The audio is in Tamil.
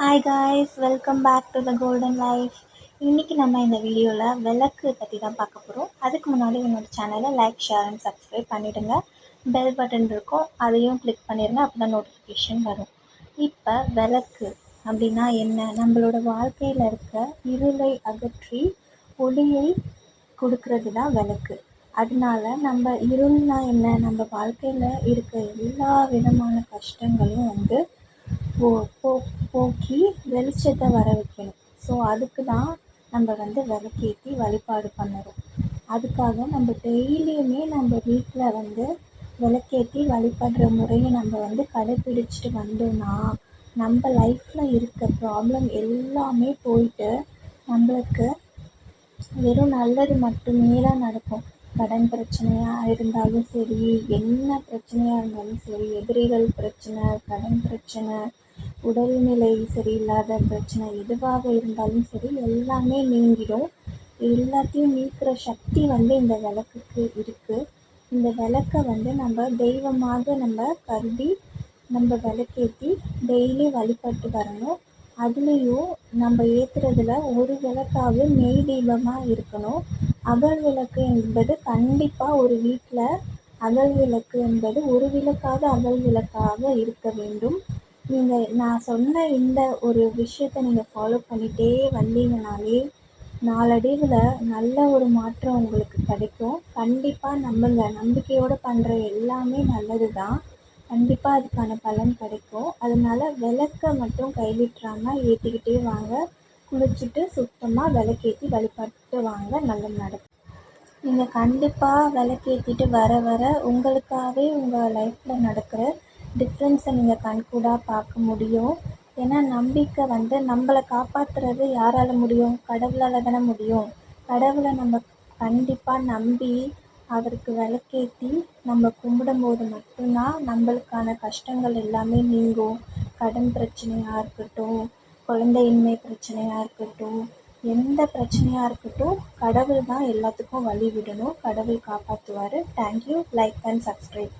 Hi guys welcome back to the golden life இன்றைக்கி நம்ம இந்த வீடியோவில் விளக்கு பற்றி தான் பார்க்க போகிறோம் அதுக்கு முன்னாடி என்னோடய சேனலை லைக் ஷேர் அண்ட் சப்ஸ்கிரைப் பண்ணிவிடுங்க பெல் பட்டன் இருக்கும். அதையும் கிளிக் பண்ணிடுங்க. அப்போ தான் நோட்டிஃபிகேஷன் வரும். இப்போ விளக்கு அப்படின்னா என்ன? நம்மளோட வாழ்க்கையில் இருக்க இருளை அகற்றி ஒளியை கொடுக்கறது தான் விளக்கு. அதனால நம்ம இருள்னா என்ன? நம்ம வாழ்க்கையில் இருக்க எல்லா விதமான கஷ்டங்களும் வந்து போ போ போக்கி வெளிச்சத்தை வர வைக்கணும். ஸோ அதுக்கு தான் நம்ம வந்து விளக்கேத்தி வழிபாடு பண்ணுறோம் அதுக்காக நம்ம டெய்லியுமே நம்ம வீட்டில் வந்து விளக்கேத்தி வழிபடுற முறையை நம்ம வந்து கடைப்பிடிச்சிட்டு வந்தோம்னா நம்ம லைஃப்பில் இருக்க ப்ராப்ளம் எல்லாமே போயிட்டு நம்மளுக்கு வெறும் நல்லது மட்டுமே தான் நடக்கும். கடன் பிரச்சனையாக இருந்தாலும் சரி என்ன பிரச்சனையாக இருந்தாலும் சரி எதிரிகள் பிரச்சனை கடன் பிரச்சனை உடல்நிலை சரியில்லாத பிரச்சனை எதுவாக இருந்தாலும் சரி எல்லாமே நீங்கிடும். எல்லாத்தையும் நீக்கிற சக்தி வந்து இந்த விளக்குக்கு இருக்குது இந்த விளக்க வந்து நம்ம தெய்வமாக நம்ம கருதி நம்ம விளக்கேத்தி டெய்லி வழிபட்டு வரணும். அதுலேயும் நம்ம ஏற்றுறதுல ஒரு விளக்காவது நெய் தீபமாக இருக்கணும். அகல் விளக்கு என்பது கண்டிப்பாக ஒரு வீட்டில் அகல் விளக்கு என்பது ஒரு விளக்காவது அகல் விளக்காக இருக்க வேண்டும். நீங்கள் நான் சொன்ன இந்த ஒரு விஷயத்த நீங்கள் ஃபாலோ பண்ணிகிட்டே வந்தீங்கனாலே நாளடைவில் நல்ல ஒரு மாற்றம் உங்களுக்கு கிடைக்கும். கண்டிப்பாக நம்புங்க நம்பிக்கையோடு பண்ணுற எல்லாமே நல்லது தான் கண்டிப்பாக அதுக்கான பலன் கிடைக்கும். அதனால விளக்க மட்டும் கைவிட்டுறாமல் ஏற்றிக்கிட்டே வாங்க. குளிச்சுட்டு சுத்தமாக விளக்கேற்றி வழிபட்டு வாங்க. நல்லது நடக்கும். நீங்கள் கண்டிப்பாக விளக்கேற்றிட்டு வர வர உங்களுக்காகவே உங்கள் லைஃப்பில் நடக்கிற டிஃப்ரென்ஸை நீங்கள் கண்கூடாக பார்க்க முடியும். ஏன்னா நம்பிக்கை வந்து நம்மளை காப்பாற்றுறது யாரால் முடியும்? கடவுளால் தானே முடியும். கடவுளை நம்ம கண்டிப்பாக நம்பி அவருக்கு விளக்கேற்றி நம்ம கும்பிடும்போது மட்டும்தான் நம்மளுக்கான கஷ்டங்கள் எல்லாமே நீங்கும். கடன் பிரச்சனையாக இருக்கட்டும் குழந்தையின்மை பிரச்சனையாக இருக்கட்டும் எந்த பிரச்சனையாக இருக்கட்டும் கடவுள் தான் எல்லாத்துக்கும் வழி விடணும். கடவுள் காப்பாற்றுவார் தேங்க்யூ லைக் அண்ட் சப்ஸ்கிரைப்